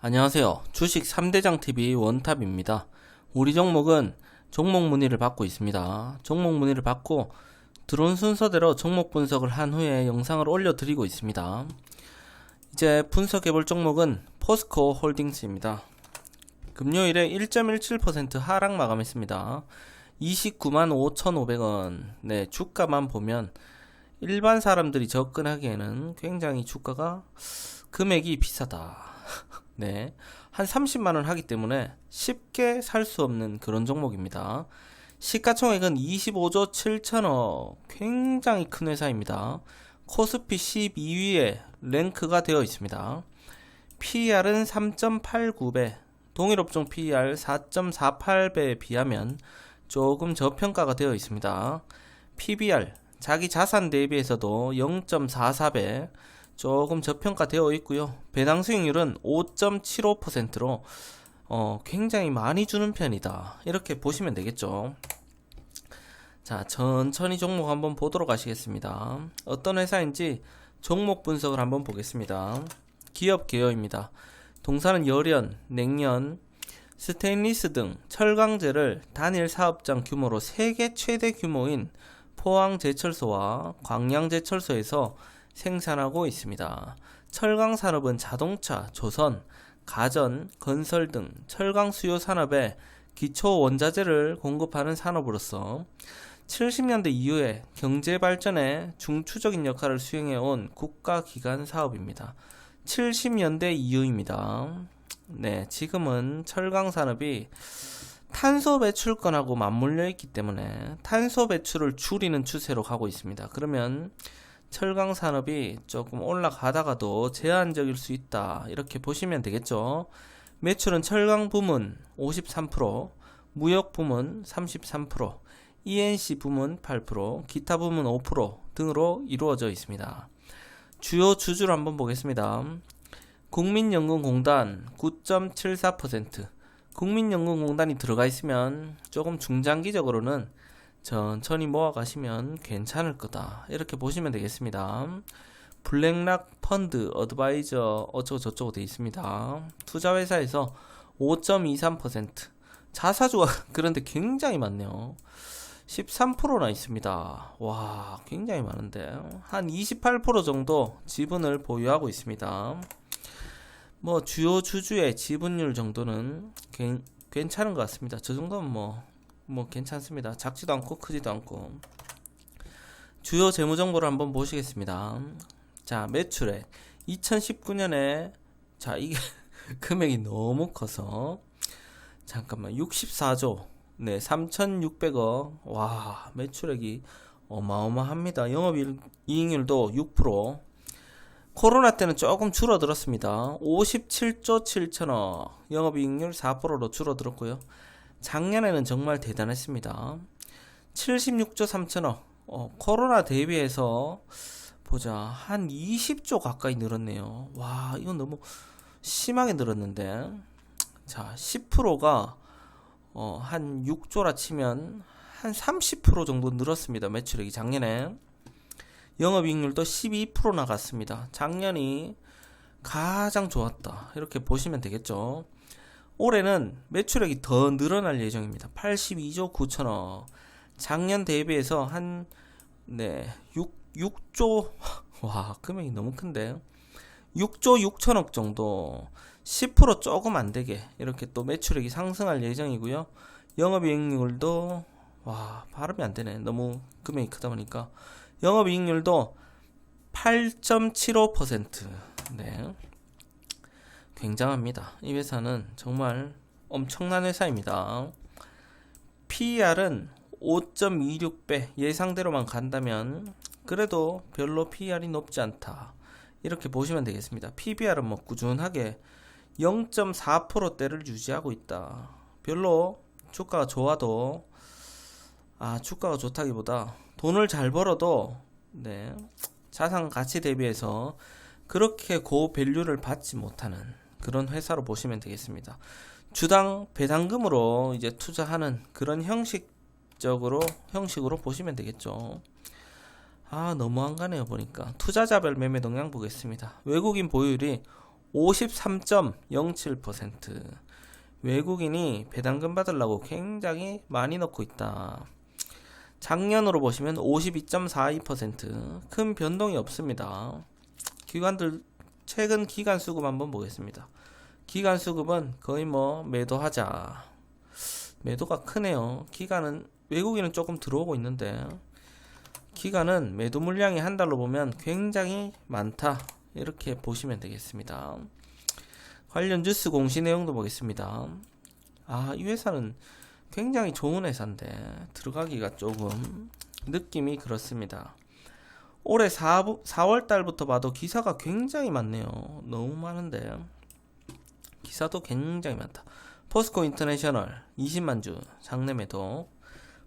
안녕하세요. 주식 3대장TV 원탑입니다. 우리 종목은 종목 문의를 받고 있습니다. 종목 문의를 받고 들어온 순서대로 종목 분석을 한 후에 영상을 올려드리고 있습니다. 이제 분석해볼 종목은 포스코 홀딩스입니다. 금요일에 1.17% 하락 마감했습니다. 29만 5,500원. 네, 주가만 보면 일반 사람들이 접근하기에는 굉장히 주가가 금액이 비싸다. 네. 한 30만 원 하기 때문에 쉽게 살 수 없는 그런 종목입니다. 시가총액은 25조 7천억. 굉장히 큰 회사입니다. 코스피 12위에 랭크가 되어 있습니다. PER은 3.89배, 동일 업종 PER 4.48배에 비하면 조금 저평가가 되어 있습니다. PBR, 자기 자산 대비해서도 0.44배, 조금 저평가되어 있고요. 배당 수익률은 5.75%로 어, 굉장히 많이 주는 편이다. 이렇게 보시면 되겠죠. 자, 천천히 종목 한번 보도록 하시겠습니다. 어떤 회사인지 종목 분석을 한번 보겠습니다. 기업 개요입니다. 동사는 열연, 냉연, 스테인리스 등 철강제를 단일 사업장 규모로 세계 최대 규모인 포항제철소와 광양제철소에서 생산하고 있습니다. 철강 산업은 자동차, 조선, 가전, 건설 등 철강 수요 산업에 기초 원자재를 공급하는 산업으로서 70년대 이후에 경제 발전에 중추적인 역할을 수행해 온 국가 기관 사업입니다. 70년대 이후입니다. 네, 지금은 철강 산업이 탄소 배출권하고 맞물려 있기 때문에 탄소 배출을 줄이는 추세로 가고 있습니다. 그러면 철강 산업이 조금 올라가다가도 제한적일 수 있다. 이렇게 보시면 되겠죠. 매출은 철강 부문 53%, 무역 부문 33%, ENC 부문 8%, 기타 부문 5% 등으로 이루어져 있습니다. 주요 주주를 한번 보겠습니다. 국민연금공단 9.74%, 국민연금공단이 들어가 있으면 조금 중장기적으로는 천천히 모아가시면 괜찮을 거다. 이렇게 보시면 되겠습니다. 블랙락 펀드 어드바이저 어쩌고 저쩌고 되어 있습니다. 투자회사에서 5.23% 자사주가 그런데 굉장히 많네요. 13%나 있습니다. 와, 굉장히 많은데. 한 28% 정도 지분을 보유하고 있습니다. 뭐, 주요 주주의 지분율 정도는 괜찮은 것 같습니다. 저 정도면 뭐, 뭐 괜찮습니다. 작지도 않고 크지도 않고 주요 재무 정보를 한번 보시겠습니다. 자 매출액 2019년에 자 이게 금액이 너무 커서 잠깐만 64조 네 3,600억 와 매출액이 어마어마합니다. 영업 이익률도 6% 코로나 때는 조금 줄어들었습니다. 57조 7천억 영업 이익률 4%로 줄어들었고요. 작년에는 정말 대단했습니다. 76조 3천억. 어, 코로나 대비해서 보자. 한 20조 가까이 늘었네요. 와, 이건 너무 심하게 늘었는데. 자, 10%가 어, 한 6조라 치면 한 30% 정도 늘었습니다. 매출액이 작년에. 영업이익률도 12% 나갔습니다. 작년이 가장 좋았다. 이렇게 보시면 되겠죠. 올해는 매출액이 더 늘어날 예정입니다. 82조 9천억. 작년 대비해서 한, 네, 6, 6조, 와, 금액이 너무 큰데. 6조 6천억 정도. 10% 조금 안 되게 이렇게 또 매출액이 상승할 예정이고요. 영업이익률도 와 발음이 안 되네. 너무 금액이 크다 보니까 영업이익률도 8.75%. 네. 굉장합니다. 이 회사는 정말 엄청난 회사입니다. PER은 5.26배 예상대로만 간다면 그래도 별로 PER이 높지 않다. 이렇게 보시면 되겠습니다. PBR은 뭐 꾸준하게 0.4%대를 유지하고 있다. 별로 주가가 좋아도 아 주가가 좋다기보다 돈을 잘 벌어도 네 자산 가치 대비해서 그렇게 고 밸류를 받지 못하는 그런 회사로 보시면 되겠습니다. 주당 배당금으로 이제 투자하는 그런 형식적으로 형식으로 보시면 되겠죠. 아 너무 안 가네요 보니까 투자자별 매매 동향 보겠습니다. 외국인 보유율이 53.07% 외국인이 배당금 받으려고 굉장히 많이 넣고 있다. 작년으로 보시면 52.42%큰 변동이 없습니다. 기관들 최근 기간 수급 한번 보겠습니다. 기간 수급은 거의 뭐 매도하자. 매도가 크네요. 기간은 외국인은 조금 들어오고 있는데 기간은 매도 물량이 한 달로 보면 굉장히 많다. 이렇게 보시면 되겠습니다. 관련 뉴스 공시 내용도 보겠습니다. 아, 이 회사는 굉장히 좋은 회사인데 들어가기가 조금 느낌이 그렇습니다. 올해 4, 4월 달부터 봐도 기사가 굉장히 많네요. 너무 많은데 기사도 굉장히 많다. 포스코 인터내셔널 20만 주 장내 매도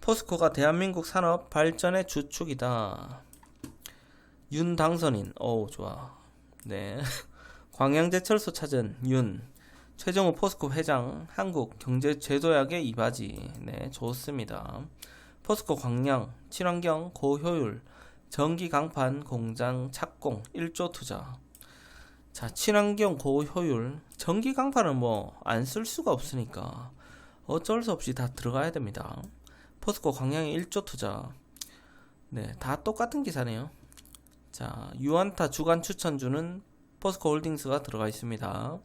포스코가 대한민국 산업 발전의 주축이다. 윤 당선인 어우 좋아. 네. 광양제철소 찾은 윤 최정우 포스코 회장 한국 경제 제도약의 이바지 네 좋습니다. 포스코 광양 친환경 고효율 전기 강판 공장 착공 1조 투자 자 친환경 고효율 전기 강판은 뭐 안 쓸 수가 없으니까 어쩔 수 없이 다 들어가야 됩니다. 포스코 광양에 1조 투자 네 다 똑같은 기사네요. 자 유안타 주간 추천주는 포스코 홀딩스가 들어가 있습니다.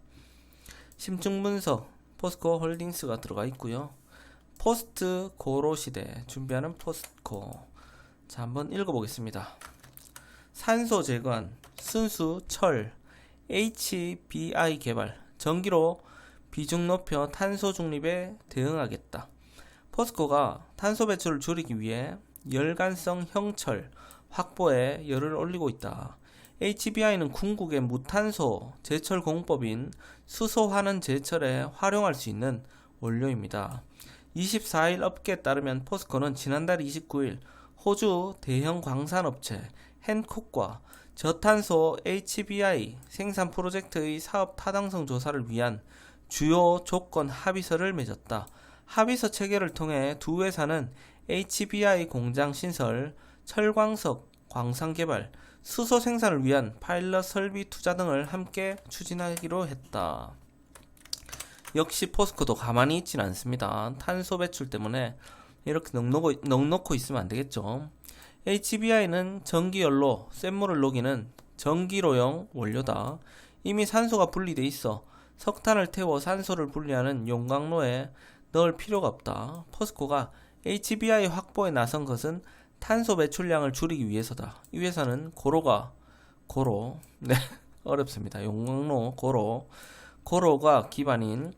심층 분석 포스코 홀딩스가 들어가 있고요. 포스트 고로 시대 준비하는 포스코. 자, 한번 읽어보겠습니다. 산소 제거한 순수 철 HBI 개발 전기로 비중 높여 탄소 중립에 대응하겠다. 포스코가 탄소 배출을 줄이기 위해 열간성 형철 확보에 열을 올리고 있다. HBI는 궁극의 무탄소 제철 공법인 수소환원 제철에 활용할 수 있는 원료입니다. 24일 업계에 따르면 포스코는 지난달 29일 호주 대형 광산업체 헨콕과 저탄소 HBI 생산 프로젝트의 사업 타당성 조사를 위한 주요 조건 합의서를 맺었다. 합의서 체결을 통해 두 회사는 HBI 공장 신설, 철광석 광산 개발, 수소 생산을 위한 파일럿 설비 투자 등을 함께 추진하기로 했다. 역시 포스코도 가만히 있진 않습니다. 탄소 배출 때문에 이렇게 넉넉, 넉넉고 있으면 안 되겠죠. HBI는 전기열로 쇳물을 녹이는 전기로용 원료다. 이미 산소가 분리돼 있어 석탄을 태워 산소를 분리하는 용광로에 넣을 필요가 없다. 포스코가 HBI 확보에 나선 것은 탄소 배출량을 줄이기 위해서다. 이 회사는 고로가 고로 네 어렵습니다. 용광로 고로 고로가 기반인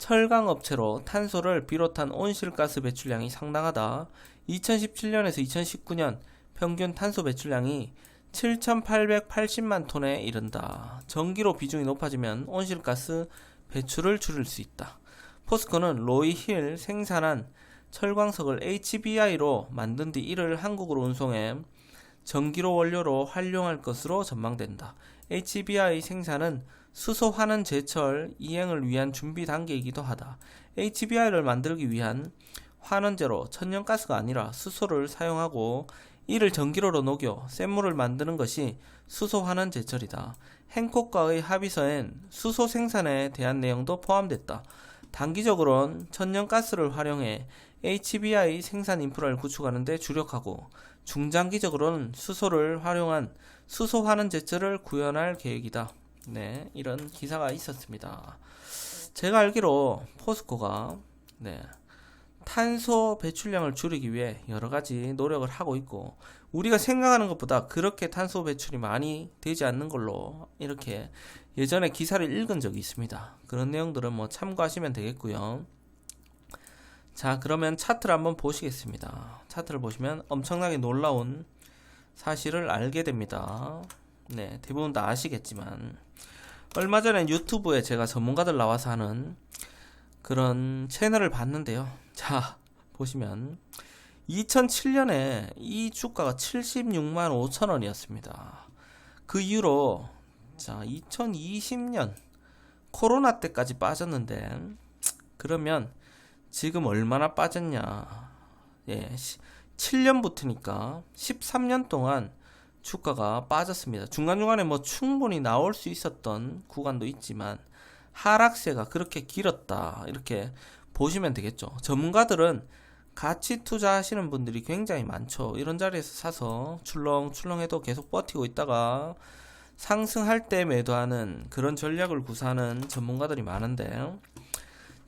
철강 업체로 탄소를 비롯한 온실가스 배출량이 상당하다. 2017년에서 2019년 평균 탄소 배출량이 7,880만 톤에 이른다. 전기로 비중이 높아지면 온실가스 배출을 줄일 수 있다. 포스코는 로이 힐 생산한 철광석을 HBI로 만든 뒤 이를 한국으로 운송해 전기로 원료로 활용할 것으로 전망된다. HBI 생산은 수소 환원 제철 이행을 위한 준비 단계이기도 하다. HBI를 만들기 위한 환원제로 천연가스가 아니라 수소를 사용하고 이를 전기로로 녹여 샘물을 만드는 것이 수소 환원 제철이다. 행콕과의 합의서엔 수소 생산에 대한 내용도 포함됐다. 단기적으로는 천연가스를 활용해 HBI 생산 인프라를 구축하는 데 주력하고 중장기적으로는 수소를 활용한 수소 환원 제철을 구현할 계획이다. 네, 이런 기사가 있었습니다. 제가 알기로 포스코가 네, 탄소 배출량을 줄이기 위해 여러 가지 노력을 하고 있고 우리가 생각하는 것보다 그렇게 탄소 배출이 많이 되지 않는 걸로 이렇게 예전에 기사를 읽은 적이 있습니다. 그런 내용들은 뭐 참고하시면 되겠고요. 자, 그러면 차트를 한번 보시겠습니다. 차트를 보시면 엄청나게 놀라운 사실을 알게 됩니다. 네, 대부분 다 아시겠지만 얼마 전에 유튜브에 제가 전문가들 나와서 하는 그런 채널을 봤는데요. 자, 보시면 2007년에 이 주가가 76만 5천 원이었습니다. 그 이후로 자, 2020년 코로나 때까지 빠졌는데 그러면 지금 얼마나 빠졌냐. 예, 7년부터니까 13년 동안 주가가 빠졌습니다. 중간중간에 뭐 충분히 나올 수 있었던 구간도 있지만 하락세가 그렇게 길었다. 이렇게 보시면 되겠죠. 전문가들은 같이 투자하시는 분들이 굉장히 많죠. 이런 자리에서 사서 출렁출렁해도 계속 버티고 있다가 상승할 때 매도하는 그런 전략을 구사하는 전문가들이 많은데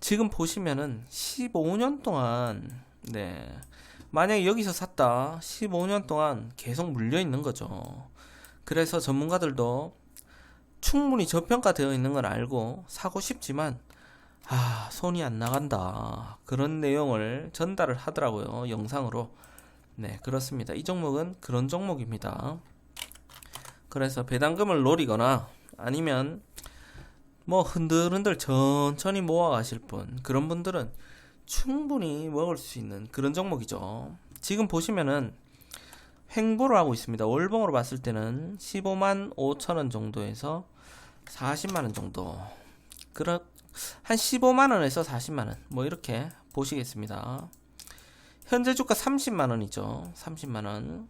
지금 보시면은 15년 동안 네 만약에 여기서 샀다 15년 동안 계속 물려 있는 거죠. 그래서 전문가들도 충분히 저평가되어 있는 걸 알고 사고 싶지만 아 손이 안 나간다. 그런 내용을 전달을 하더라고요 영상으로. 네 그렇습니다. 이 종목은 그런 종목입니다. 그래서 배당금을 노리거나 아니면 뭐 흔들흔들 천천히 모아 가실 분 그런 분들은 충분히 먹을 수 있는 그런 종목이죠. 지금 보시면은 횡보를 하고 있습니다. 월봉으로 봤을 때는 15만 5천원 정도에서 40만원 정도. 그런 한 15만원에서 40만원. 뭐 이렇게 보시겠습니다. 현재 주가 30만원이죠. 30만원.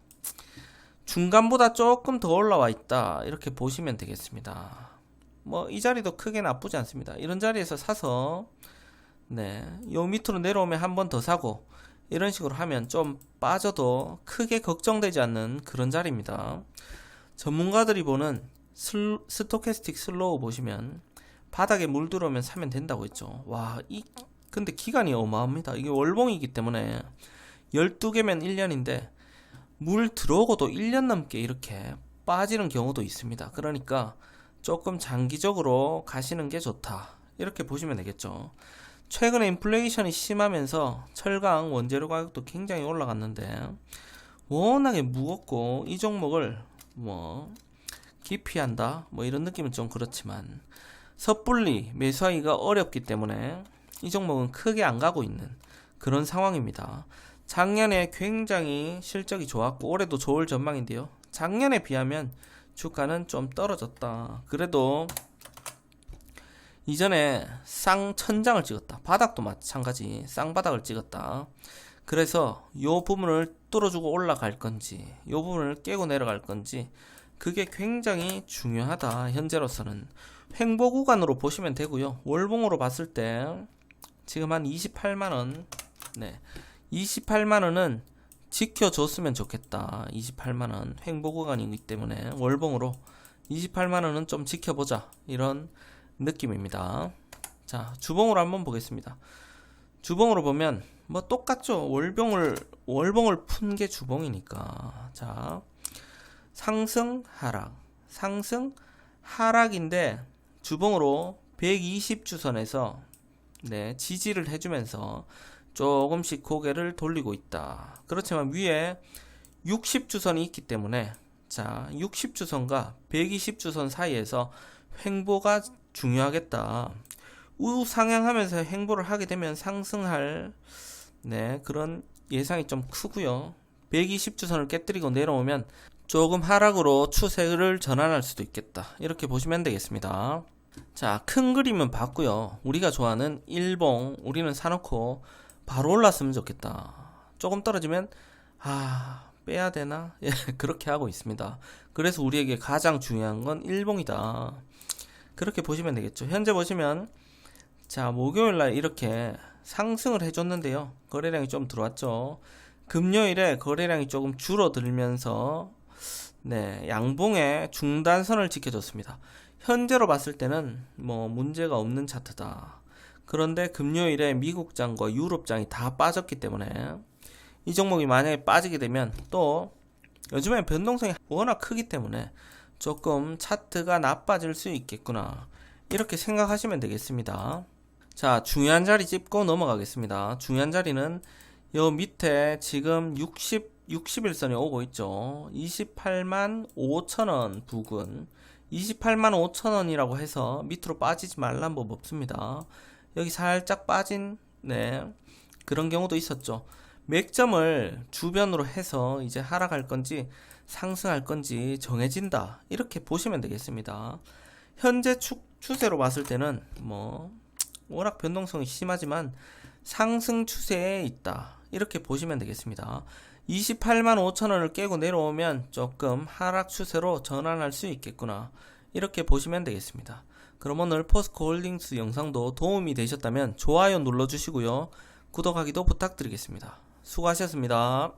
중간보다 조금 더 올라와 있다. 이렇게 보시면 되겠습니다. 뭐 이 자리도 크게 나쁘지 않습니다. 이런 자리에서 사서 네 요 밑으로 내려오면 한 번 더 사고 이런 식으로 하면 좀 빠져도 크게 걱정되지 않는 그런 자리입니다 전문가들이 보는 슬, 스토캐스틱 슬로우 보시면 바닥에 물 들어오면 사면 된다고 했죠. 와, 이 근데 기간이 어마합니다. 이게 월봉이기 때문에 12개면 1년인데 물 들어오고도 1년 넘게 이렇게 빠지는 경우도 있습니다. 그러니까 조금 장기적으로 가시는 게 좋다. 이렇게 보시면 되겠죠. 최근에 인플레이션이 심하면서 철강 원재료 가격도 굉장히 올라갔는데 워낙에 무겁고 이 종목을 뭐 기피한다 뭐 이런 느낌은 좀 그렇지만 섣불리 매수하기가 어렵기 때문에 이 종목은 크게 안 가고 있는 그런 상황입니다. 작년에 굉장히 실적이 좋았고 올해도 좋을 전망인데요. 작년에 비하면 주가는 좀 떨어졌다. 그래도 이전에 쌍천장을 찍었다. 바닥도 마찬가지 쌍바닥을 찍었다. 그래서 요 부분을 뚫어주고 올라갈 건지 요 부분을 깨고 내려갈 건지 그게 굉장히 중요하다. 현재로서는 횡보 구간으로 보시면 되고요. 월봉으로 봤을 때 지금 한 28만 원. 네. 28만 원은 지켜줬으면 좋겠다. 28만 원 횡보 구간이기 때문에 월봉으로 28만 원은 좀 지켜보자. 이런 느낌입니다. 자, 주봉으로 한번 보겠습니다. 주봉으로 보면 뭐 똑같죠. 월봉을 월봉을 푼 게 주봉이니까. 자, 상승 하락 상승 하락인데 주봉으로 120 주선에서 네, 지지를 해 주면서 조금씩 고개를 돌리고 있다. 그렇지만 위에 60 주선이 있기 때문에 자 60 주선과 120 주선 사이에서 횡보가 중요하겠다. 우상향하면서 횡보를 하게 되면 상승할 네 그런 예상이 좀 크고요. 120주선을 깨뜨리고 내려오면 조금 하락으로 추세를 전환할 수도 있겠다. 이렇게 보시면 되겠습니다. 자, 큰 그림은 봤고요. 우리가 좋아하는 일봉, 우리는 사놓고 바로 올랐으면 좋겠다. 조금 떨어지면, 아, 빼야 되나? 예, 그렇게 하고 있습니다. 그래서 우리에게 가장 중요한 건 일봉이다. 그렇게 보시면 되겠죠. 현재 보시면, 자, 목요일 날 이렇게 상승을 해줬는데요. 거래량이 좀 들어왔죠. 금요일에 거래량이 조금 줄어들면서 네, 양봉의 중단선을 지켜줬습니다. 현재로 봤을 때는 뭐 문제가 없는 차트다. 그런데 금요일에 미국장과 유럽장이 다 빠졌기 때문에 이 종목이 만약에 빠지게 되면 또 요즘에 변동성이 워낙 크기 때문에 조금 차트가 나빠질 수 있겠구나. 이렇게 생각하시면 되겠습니다. 자, 중요한 자리 짚고 넘어가겠습니다. 중요한 자리는 요 밑에 지금 60 60일선이 오고 있죠. 28만 5천원 부근. 28만 5천원이라고 해서 밑으로 빠지지 말란 법 없습니다. 여기 살짝 빠진, 네. 그런 경우도 있었죠. 맥점을 주변으로 해서 이제 하락할 건지 상승할 건지 정해진다. 이렇게 보시면 되겠습니다. 현재 추, 추세로 봤을 때는 뭐, 워낙 변동성이 심하지만 상승 추세에 있다. 이렇게 보시면 되겠습니다. 28만 5천원을 깨고 내려오면 조금 하락 추세로 전환할 수 있겠구나. 이렇게 보시면 되겠습니다. 그럼 오늘 포스코 홀딩스 영상도 도움이 되셨다면 좋아요 눌러주시고요. 구독하기도 부탁드리겠습니다. 수고하셨습니다.